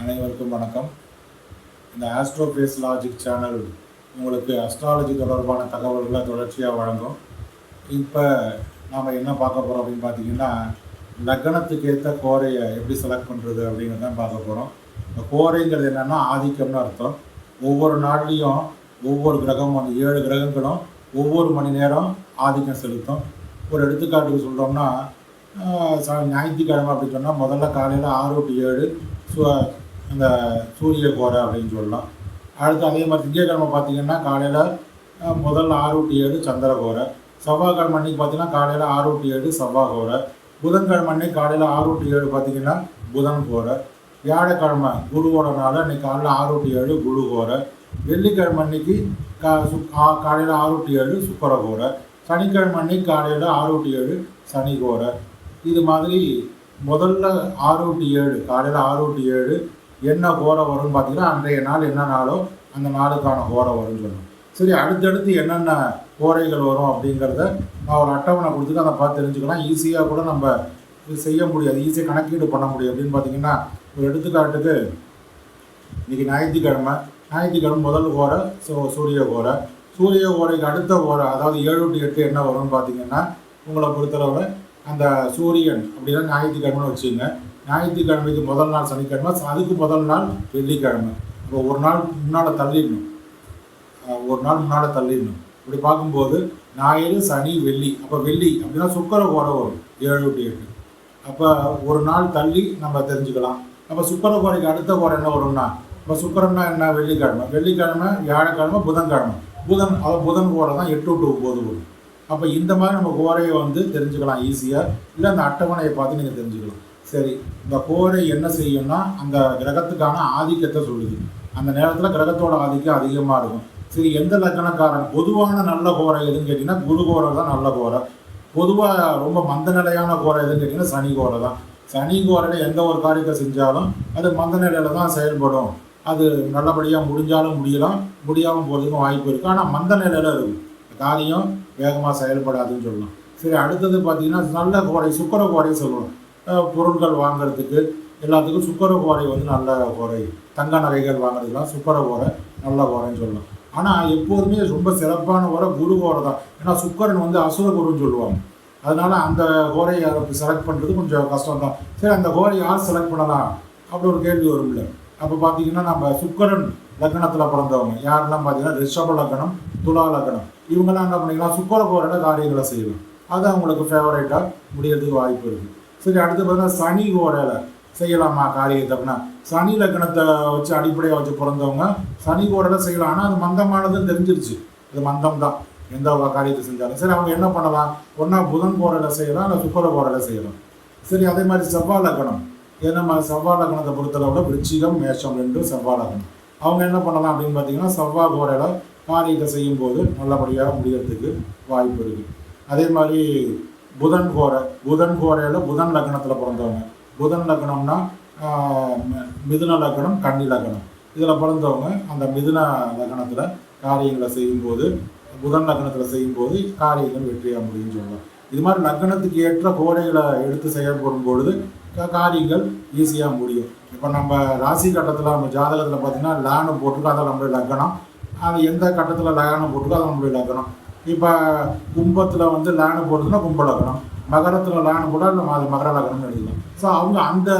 அனைவருக்கும் வணக்கம். இந்த ஆஸ்ட்ரோபேஸ் லாஜிக் சேனல் உங்களுக்கு அஸ்ட்ராலஜி தொடர்பான தகவல்களை தொடர்ச்சியாக வழங்கும். இப்போ நாம் என்ன பார்க்க போகிறோம் அப்படின்னு பார்த்தீங்கன்னா லக்னத்துக்கு ஏற்ற கோரையை எப்படி செலக்ட் பண்ணுறது அப்படிங்கிறத தான் பார்க்க போகிறோம் இந்த கோரைங்கிறது என்னென்னா ஆதிக்கம்னு அர்த்தம். ஒவ்வொரு நாள்லேயும் ஒவ்வொரு கிரகம் அந்த ஏழு கிரகங்களும் ஒவ்வொரு மணி நேரம் ஆதிக்கம் செலுத்தும். ஒரு எடுத்துக்காட்டுக்கு சொல்கிறோம்னா ஞாயிற்றுக்கிழமை அப்படின்னு சொன்னால் முதல்ல காலையில் ஆறு டு ஏழு சு அந்த சூரிய கோரை அப்படின்னு சொல்லலாம். அடுத்து அதே மாதிரி திங்கட்கிழமை பார்த்தீங்கன்னா காலையில் முதல்ல ஆறு டு ஏழு சந்திரகோரை செவ்வாய்க்கிழமை அன்னைக்கு பார்த்தீங்கன்னா காலையில் ஆறு டு ஏழு செவ்வாய் கோரை புதன்கிழமை அன்னைக்கு காலையில் ஆறு டு ஏழு பார்த்தீங்கன்னா புதன் கோரை வியாழக்கிழமை குருவோட நாள் அன்றைக்கி காலையில் ஆறு டு ஏழு குரு கோரை வெள்ளிக்கிழமை அன்னைக்கு கா சு காலையில் ஆறு டு ஏழு சுக்கரகோரை சனிக்கிழமை அன்னைக்கு காலையில் ஆறு டு ஏழு சனி கோரை இது மாதிரி முதல்ல ஆறு டு ஏழு காலையில் ஆறு டு ஏழு என்ன கோர வரும்னு பார்த்தீங்கன்னா அன்றைய நாள் என்ன நாளோ அந்த நாளுக்கான கோர வரும்னு சொல்லணும் சரி அடுத்தடுத்து என்னென்ன கோரைகள் வரும் அப்படிங்கிறத நான் ஒரு அட்டவணை கொடுத்துட்டு அதை பார்த்து தெரிஞ்சுக்கலாம். ஈஸியாக கூட நம்ம இது செய்ய முடியாது. ஈஸியாக கணக்கீடு பண்ண முடியும். அப்படின்னு பார்த்தீங்கன்னா ஒரு எடுத்துக்காட்டுக்கு இன்றைக்கி ஞாயிற்றுக்கிழமை. ஞாயிற்றுக்கிழமை முதல் கோரை ஸோ சூரிய கோரை. சூரிய கோரைக்கு அடுத்த ஓரை அதாவது ஏழு டு எட்டு என்ன வரும்னு பார்த்தீங்கன்னா உங்களை பொறுத்தளவில் அந்த சூரியன் அப்படின்னா ஞாயிற்றுக்கிழமைன்னு வச்சுங்க ஞாயிற்றுக்கிழமைக்கு முதல் நாள் சனிக்கிழமை அதுக்கு முதல் நாள் வெள்ளிக்கிழமை. அப்போ ஒரு நாள் முன்னால் தள்ளிடணும். ஒரு நாள் முன்னால் தள்ளிடணும். இப்படி பார்க்கும்போது ஞாயிறு சனி வெள்ளி. அப்போ வெள்ளி அப்படின்னா சுக்கர கோரை வரும் ஏழு டு எட்டு. அப்போ ஒரு நாள் தள்ளி நம்ம தெரிஞ்சுக்கலாம். அப்போ சுக்கர கோரைக்கு அடுத்த கோரை என்ன வரும்னா இப்போ சுக்கரன்னா என்ன? வெள்ளிக்கிழமை. வெள்ளிக்கிழமை வியாழக்கிழமை புதன்கிழமை. புதன் அதை புதன் கோரை தான் எட்டு டு ஒம்பது வரும். அப்போ இந்த மாதிரி நம்ம கோரையை வந்து தெரிஞ்சுக்கலாம் ஈஸியாக இல்லை அந்த அட்டவணையை பார்த்து நீங்கள் தெரிஞ்சுக்கலாம். சரி இந்த கோரை என்ன செய்யும்னா அந்த கிரகத்துக்கான ஆதிக்கத்தை சொல்லுது. அந்த நேரத்தில் கிரகத்தோட ஆதிக்கம் அதிகமாக இருக்கும். சரி எந்த லக்கணக்காரன்? பொதுவான நல்ல கோரை எதுன்னு கேட்டிங்கன்னா குரு கோரை தான் நல்ல கோரை பொதுவாக ரொம்ப மந்த நிலையான கோரை எதுன்னு கேட்டிங்கன்னா சனி கோரை தான். சனி கோரையில் எந்த ஒரு காரியத்தை செஞ்சாலும் அது மந்த நிலையில் தான் செயல்படும். அது நல்லபடியாக முடிஞ்சாலும் முடியலாம் முடியாமல் போகிறதுக்கும் வாய்ப்பு இருக்குது ஆனால் மந்த நிலையில் இருக்கும். காரியம் வேகமாக செயல்படாதுன்னு சொல்லலாம். சரி அடுத்தது பார்த்தீங்கன்னா நல்ல கோரை சுக்கர கோரை சொல்லணும் பொருட்கள் வாங்குறதுக்கு எல்லாத்துக்கும் சுக்கர கோரை வந்து நல்ல ஓரை தங்க நகைகள் வாங்குறதுலாம் சுக்கர கோரை நல்ல ஓரைன்னு சொல்லலாம் ஆனால் எப்போதுமே ரொம்ப சிறப்பான ஓரை குரு ஓரை தான். ஏன்னா சுக்கரன் வந்து அசுர குருன்னு சொல்லுவாங்க. அதனால் அந்த கோரையை செலக்ட் பண்ணுறது கொஞ்சம் கஷ்டம் தான். சரி அந்த ஓரை யார் செலக்ட் பண்ணலாம்? அப்படி ஒரு கேள்வி வரும்ல. அப்போ பார்த்தீங்கன்னா நம்ம சுக்கரன் லக்னத்தில் பிறந்தவங்க. யாரெல்லாம் பார்த்தீங்கன்னா ரிஷப லக்னம் துலா லக்னம். இவங்கெல்லாம் என்ன பண்ணிக்கலாம்? சுக்கர கோரையில காரியங்களை செய்யலாம். அது அவங்களுக்கு ஃபேவரேட்டாக முடியறதுக்கு வாய்ப்பு இருக்குது சரி அடுத்து பார்த்தீங்கன்னா சனி கோரையில் செய்யலாமா காரியத்தை அப்படின்னா? சனி லக்னத்தை வச்சு அடிப்படையாக வச்சு பிறந்தவங்க சனி கோரையில் செய்யலாம். ஆனால் அது மந்தமானதுன்னு தெரிஞ்சிருச்சு. அது மந்தம் தான் எந்த ஒரு காரியத்தை செஞ்சாலும். சரி அவங்க என்ன பண்ணலாம்? ஒன்றா புதன் கோரையில் செய்யலாம் இல்லை சுக்கர கோரையில் செய்யலாம். சரி அதே மாதிரி செவ்வாய் லக்னம். ஏன்னா நம்ம செவ்வாய் லக்னத்தை பொறுத்தளவில் விருச்சிகம் மேஷம் ரெண்டும் செவ்வாய் லக்னம். அவங்க என்ன பண்ணலாம் அப்படின்னு பார்த்தீங்கன்னா செவ்வாய் கோரையில் காரியத்தை செய்யும்போது நல்லபடியாக முடியறதுக்கு வாய்ப்பு இருக்குது அதே மாதிரி புதன் கோரை புதன் கோரையில் புதன் லக்னத்தில் பிறந்தவங்க. புதன் லக்னம்னா மிதுன லக்னம் கன்னி லக்னம். இதில் பிறந்தவங்க அந்த மிதுன லக்னத்தில் காரியங்களை செய்யும்போது புதன் லக்னத்தில் செய்யும்போது காரியங்கள் வெற்றியாக முடியும்னு சொல்லலாம் இது மாதிரி லக்னத்துக்கு ஏற்ற கோரைகளை எடுத்து செயல்படும் பொழுது காரியங்கள் ஈஸியாக முடியும். இப்போ நம்ம ராசி கட்டத்தில் நம்ம ஜாதகத்தில் பார்த்தீங்கன்னா லேனு போட்டிருக்கோம் அதான் நம்மளுடைய லக்னம். அது எந்த கட்டத்தில் லேனு போட்டிருக்கோ அது நம்மளுடைய லக்னம். இப்போ கும்பத்தில் வந்து லேனு போடுறதுன்னா கும்பலகனம் மகரத்தில் லேனு போட்டால் நம்ம அது மகர லக்னம்னு எழுதலாம் ஸோ அவங்க அந்த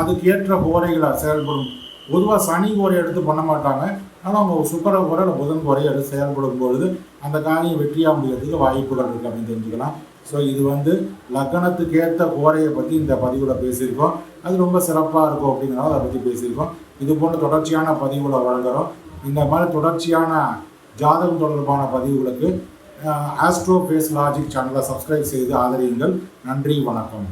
அதுக்கு ஏற்ற கோரைகளை செயல்படும். பொதுவாக சனி கோரை எடுத்து பண்ண மாட்டாங்க. ஆனால் அவங்க சுக்கர கோரை இல்லை புதன் கோரை எடுத்து செயல்படும் பொழுது அந்த காரியம் வெற்றியாக முடியறதுக்கு வாய்ப்புகள் இருக்குது அப்படின்னு தெரிஞ்சுக்கலாம். ஸோ இது வந்து லக்னத்துக்கு ஏற்ற கோரையை பற்றி இந்த பதிவில் பேசியிருக்கோம். அது ரொம்ப சிறப்பாக இருக்கும் அப்படிங்கிறத அதை பற்றி பேசியிருக்கோம். இது போன்ற தொடர்ச்சியான பதிவுகளை வழங்குகிறோம் இந்த மாதிரி தொடர்ச்சியான ஜாதகம் தொடர்பான பதிவுகளுக்கு ஆஸ்ட்ரோ ஃபேஸ் லாஜிக் சேனலை சப்ஸ்கிரைப் செய்து ஆதரியுங்கள். நன்றி வணக்கம்.